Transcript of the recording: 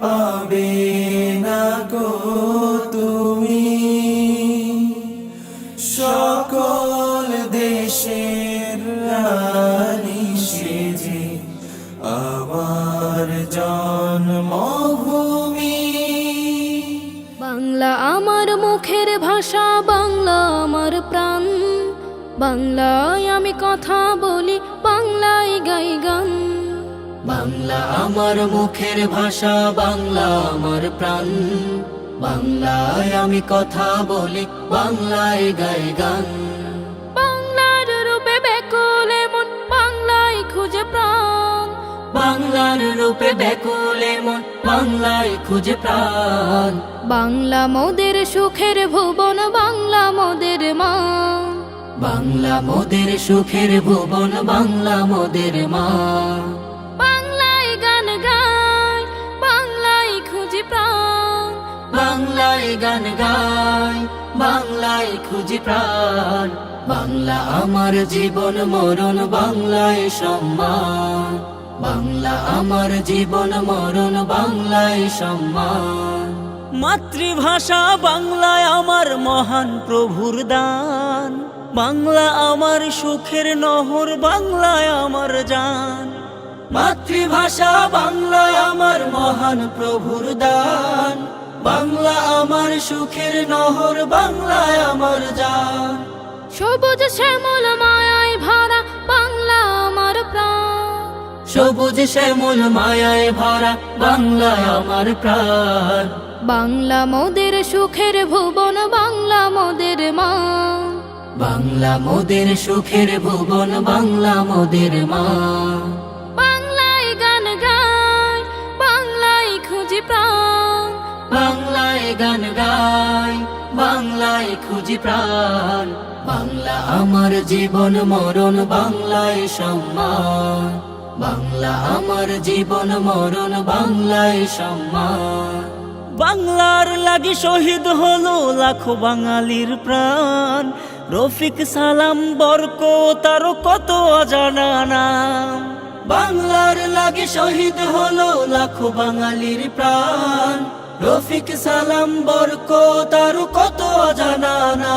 পাবে না গো তুমি। সকল দেশের রানী সেজে আমার জন্মভূমি। বাংলা আমার মুখের ভাষা, বাংলা আমার প্রাণ। বাংলায় আমি কথা বলি, বাংলায় গাই গান। বাংলা আমার মুখের ভাষা বাংলা আমার প্রাণ। বাংলায় আমি কথা বলি বাংলায় গাই গান। বাংলার রূপে বেকুল এমন বাংলায় খুঁজে প্রাণ। বাংলার রূপে ব্যাকুলে মন বাংলায় খুঁজে প্রাণ। বাংলা মোদের সুখের ভুবন বাংলা মোদের মা বাংলা মোদের সুখের ভুবন বাংলা মোদের মা বাংলায় গান গাই, বাংলায় খুঁজি প্রাণ। বাংলা আমার জীবন, মরণ, বাংলায় সম্মান। বাংলা আমার জীবন, মরণ, বাংলায় সম্মান। মাতৃভাষা বাংলায় আমার মহান প্রভুর দান। বাংলা আমার সুখের নহর, বাংলায় আমার জান। মাতৃভাষা বাংলা আমার মহান প্রভুর দান। বাংলা আমার সুখের নহর বাংলায় আমার জান। সবুজ শ্যামল মায়ায় ভরা বাংলা আমার প্রাণ। সবুজ শ্যামল মায়ায় ভরা বাংলা আমার প্রাণ। বাংলা মোদের সুখের ভুবন বাংলা মোদের মা বাংলা মোদের সুখের ভুবন বাংলা মোদের মা বাংলায় গান গাই বাংলায় খুঁজি প্রাণ। বাংলা আমার জীবন মরণ বাংলায় সম্মান। বাংলা আমার জীবন মরণ বাংলায় সম্মান। বাংলার লাগি শহীদ হলো লাখো বাঙালির প্রাণ। রফিক সালাম বরক তার কত অজানা নাম। বাংলার লাগে শহীদ হলো লাখো বাঙালির প্রাণ। রফিক সালাম বরক তার কত জানা না